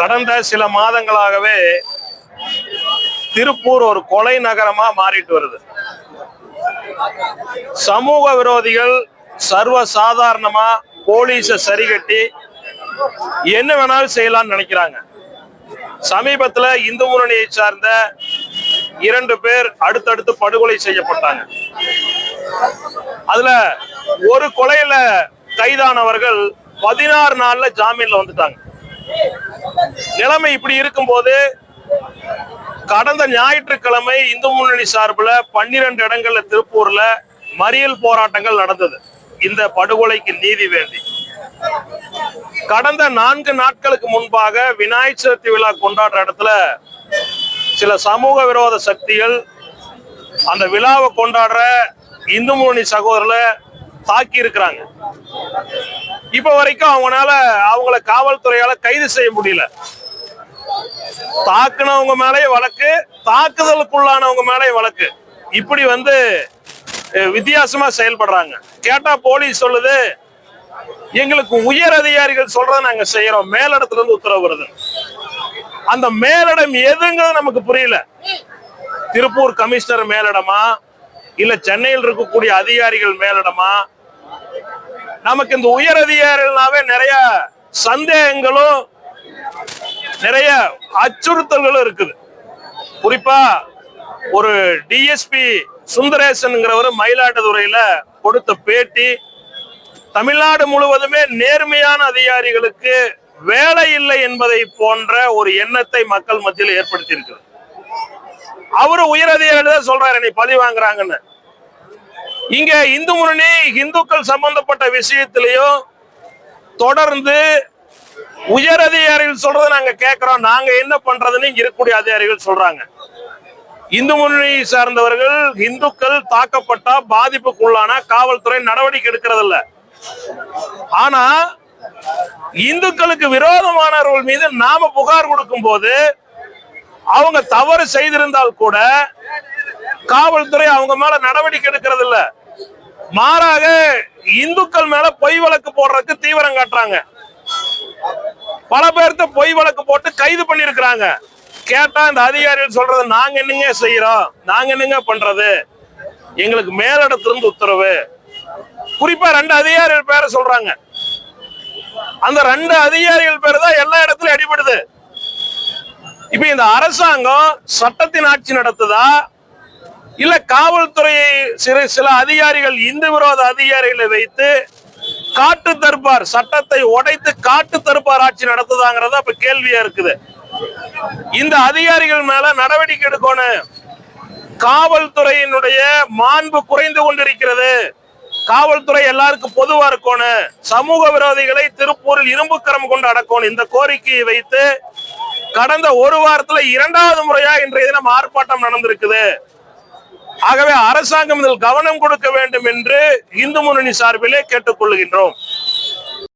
கடந்த சில மாதங்களாகவே திருப்பூர் ஒரு கொலை நகரமா மாறிட்டு வருது. சமூக விரோதிகள் சர்வ சாதாரணமா போலீஸ சரிகட்டி என்ன வேணாலும் செய்யலாம்னு நினைக்கிறாங்க. சமீபத்துல இந்து முன்னணியை சார்ந்த இரண்டு பேர் அடுத்தடுத்து படுகொலை செய்யப்பட்டாங்க. அதுல ஒரு கொலையில கைதானவர்கள் பதினாறு நாள்ல ஜாமீன்ல வந்துட்டாங்க. நிலைமை இப்படி இருக்கும்போது கடந்த ஞாயிற்றுக்கிழமை இந்து முன்னணி சார்பில் பன்னிரண்டு இடங்கள்ல திருப்பூர்ல மறியல் போராட்டங்கள் நடந்தது. இந்த படுகொலைக்கு நீதி வேண்டி. கடந்த நான்கு நாட்களுக்கு முன்பாக விநாயகர் சதுர்த்தி விழா கொண்டாடுற இடத்துல சில சமூக விரோத சக்திகள் அந்த விழாவை கொண்டாடுற இந்து முன்னணி சகோதரர்களை தாக்கி இருக்கிறாங்க இப்ப வரைக்கும் அவங்களால அவங்கள காவல்துறையால கைது செய்ய முடியல. தாக்குனவங்க மேலே வழக்கு தாக்குதலுக்குள்ளானவங்க மேலே வழக்கு. இப்படி வந்து வித்தியாசமா செயல்படுறாங்க. கேட்டா போலீஸ் சொல்லுது எங்களுக்கு உயர் அதிகாரிகள் சொல்றதை நாங்க செய்யறோம். மேலிடத்துல இருந்து உத்தரவு வருது. அந்த மேலிடம் எதுங்கிறது நமக்கு புரியல. திருப்பூர் கமிஷனர் மேலிடமா? இல்ல சென்னையில் இருக்கக்கூடிய அதிகாரிகள் மேலிடமா? நமக்கு இந்த உயர் அதிகாரிகள்னாவே நிறைய சந்தேகங்களும் நிறைய அச்சுறுத்தல்களும் இருக்குது. குறிப்பா ஒரு டிஎஸ்பி சுந்தரேசன்ங்கிறவர் மயிலாடுதுறையில கொடுத்த பேட்டி தமிழ்நாடு முழுவதுமே நேர்மையான அதிகாரிகளுக்கு வேலை இல்லை என்பதை போன்ற ஒரு எண்ணத்தை மக்கள் மத்தியில் ஏற்படுத்தி இருக்கிறது அவரு உயர் அதிகாரி தான் சொல்றாரு என்னை பழி வாங்குறாங்கன்னு. இங்க இந்து முன்னணி இந்துக்கள் சம்பந்தப்பட்ட விஷயத்திலையும் தொடர்ந்து உயர் அதிகாரிகள் சொல்றதை நாங்க கேட்கிறோம் நாங்க என்ன பண்றதுன்னு இங்க இருக்கக்கூடிய அதிகாரிகள் சொல்றாங்க. இந்து முன்னணி சார்ந்தவர்கள் இந்துக்கள் தாக்கப்பட்டா பாதிப்புக்குள்ளான காவல்துறை நடவடிக்கை எடுக்கிறதில்ல. ஆனா இந்துக்களுக்கு விரோதமானவர்கள் மீது நாம புகார் கொடுக்கும் போது அவங்க தவறு செய்திருந்தால் கூட காவல்துறை அவங்க மேல நடவடிக்கை எடுக்கிறது இல்ல. மாறாக இந்துக்கள் மேல பொய் வழக்கு போடுறதுக்கு தீவிரம் காட்டுறாங்க. பல பேர்த்த பொய் வழக்கு போட்டு கைது பண்ணிருக்கிறாங்க கேட்டா இந்த அதிகாரிகள் சொல்றது நாங்க என்னங்க செய்யறோம் நாங்க என்னங்க பண்றது? எங்களுக்கு மேலிடத்திலிருந்து உத்தரவு. குறிப்பா ரெண்டு அதிகாரிகள் பேரை சொல்றாங்க. அந்த ரெண்டு அதிகாரிகள் பேர் தான் எல்லா இடத்துலயும் அடிபடுது. இப்ப இந்த அரசாங்கம் சட்டத்தின் ஆட்சி நடத்துதா? இல்ல காவல்துறையை சில சில அதிகாரிகள் இந்து விரோத அதிகாரிகளை வைத்து காட்டு தருப்பார் சட்டத்தை உடைத்து காட்டு தருப்பார் ஆட்சி நடத்துதாங்கிறத அப்ப கேள்வியா இருக்குது. இந்த அதிகாரிகள் மேல நடவடிக்கை எடுக்கணும். காவல்துறையினுடைய மாண்பு குறைந்து கொண்டிருக்கிறது. காவல்துறை எல்லாருக்கும் பொதுவா இருக்கணும். சமூக விரோதிகளை திருப்பூரில் இரும்புக்கரம் கொண்டு அடக்கணும். இந்த கோரிக்கையை வைத்து கடந்த ஒரு வாரத்துல இரண்டாவது முறையா இன்றைய தினம் ஆர்ப்பாட்டம் நடந்திருக்குது. ஆகவே அரசாங்கம் இதில் கவனம் கொடுக்க வேண்டும் என்று இந்து முன்னணி சார்பிலே கேட்டுக்கொள்கின்றோம்.